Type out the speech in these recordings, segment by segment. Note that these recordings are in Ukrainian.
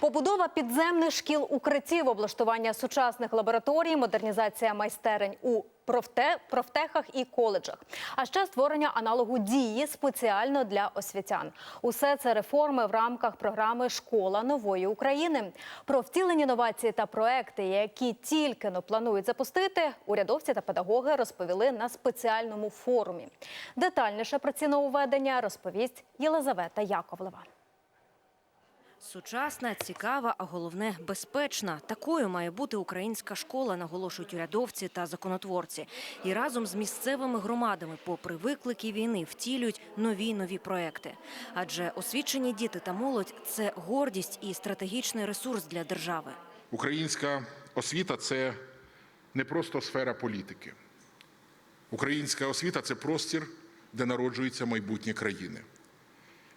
Побудова підземних шкіл укриттів, облаштування сучасних лабораторій, модернізація майстерень у профтехах і коледжах. А ще створення аналогу дії спеціально для освітян. Усе це реформи в рамках програми Школа нової України. Про втілені новації та проекти, які тільки но планують запустити, урядовці та педагоги розповіли на спеціальному форумі. Детальніше про ці нововведення розповість Єлизавета Яковлева. Сучасна, цікава, а головне безпечна. Такою має бути українська школа, наголошують урядовці та законотворці. І разом з місцевими громадами, попри виклики війни, втілюють нові нові проекти. Адже освічені діти та молодь це гордість і стратегічний ресурс для держави. Українська освіта це не просто сфера політики. Українська освіта це простір, де народжується майбутнє країни.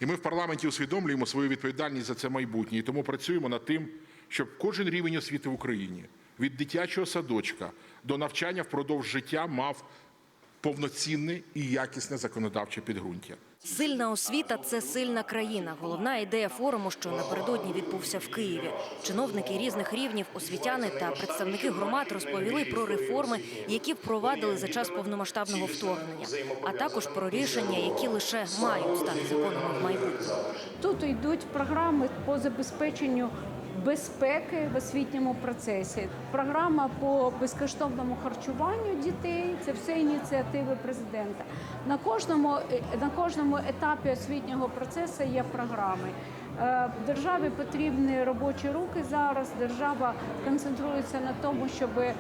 І ми в парламенті усвідомлюємо свою відповідальність за це майбутнє. І тому працюємо над тим, щоб кожен рівень освіти в Україні від дитячого садочка до навчання впродовж життя мав повноцінне і якісне законодавче підґрунтя. Сильна освіта це сильна країна. Головна ідея форуму, що напередодні відбувся в Києві. Чиновники різних рівнів, освітяни та представники громад розповіли про реформи, які впровадили за час повномасштабного вторгнення, а також про рішення, які лише мають стати законами в майбутньому. Тут йдуть програми по забезпеченню безпеки в освітньому процесі. Програма по безкоштовному харчуванню дітей це все ініціативи президента. На кожному е, на кожному етапі освітнього процесу є програми. Е, Державі потрібні робочі руки зараз. Держава концентрується на тому, щоб е,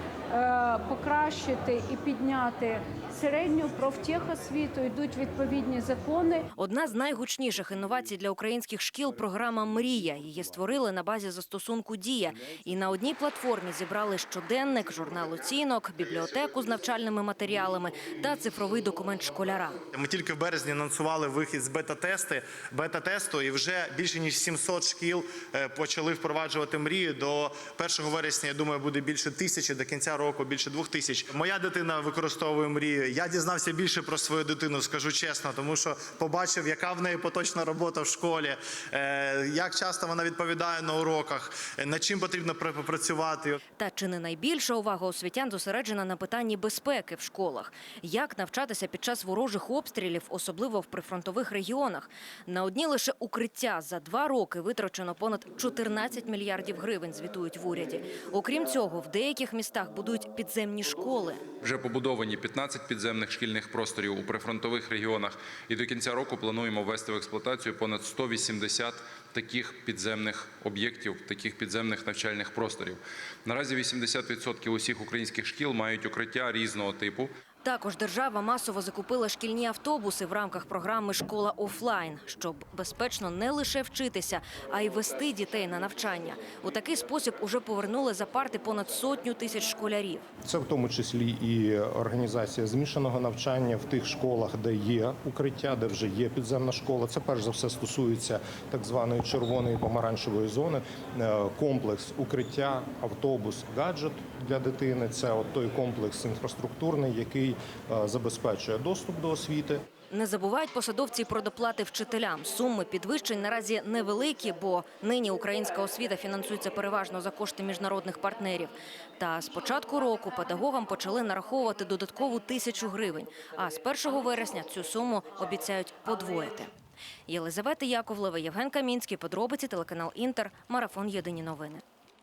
покращити і підняти середню профтехосвіту. Йдуть відповідні закони. Одна з найгучніших інновацій для українських шкіл програма Мрія. Її створили на базі застосунку Дія. І на одній платформі зібрали щоденник, журнал оцінок, бібліотеку з навчальними матеріалами та цифровий документ школяра. Ми тільки в березні анонсували вихід з бета-тести, бета-тесту, і вже більше ніж 700 шкіл е, почали впроваджувати мрію. До 1 вересня, я думаю, буде більше тисячі, до кінця року більше двох тисяч. Моя дитина використовує мрію. Я дізнався більше про свою дитину, скажу чесно, тому що побачив, яка в неї поточна робота в школі, е, як часто вона відповідає на уроках, е, над чим потрібно пр- попрацювати. Та чи не найбільша увага освітян зосереджена на питанні безпеки в школах? Як навчатися під час ворожих обстрілів, особливо в прифронтових регіонах? На одні лише укриття за два роки витрачено понад 14 мільярдів гривень. Звітують в уряді. Окрім цього, в деяких містах будують підземні школи. Вже побудовані 15 підземних шкільних просторів у прифронтових регіонах, і до кінця року плануємо ввести в експлуатацію понад 180 таких підземних об'єктів, таких підземних навчальних просторів. Наразі 80% усіх українських шкіл мають укриття різного типу. Також держава масово закупила шкільні автобуси в рамках програми Школа офлайн, щоб безпечно не лише вчитися, а й вести дітей на навчання. У такий спосіб уже повернули за парти понад сотню тисяч школярів. Це в тому числі і організація змішаного навчання в тих школах, де є укриття, де вже є підземна школа. Це перш за все стосується так званої червоної помаранчевої зони. Е, Комплекс укриття, автобус, гаджет для дитини. Це от той комплекс інфраструктурний, який е, забезпечує доступ до освіти. Не забувають посадовці про доплати вчителям. Суми підвищень наразі невеликі, бо нині українська освіта фінансується переважно за кошти міжнародних партнерів. Та з початку року педагогам почали нараховувати додаткову тисячу гривень. А з 1 вересня цю суму обіцяють подвоїти. Єлизавета Яковлева, Євген Камінський, подробиці телеканал Інтер, марафон Єдині новини.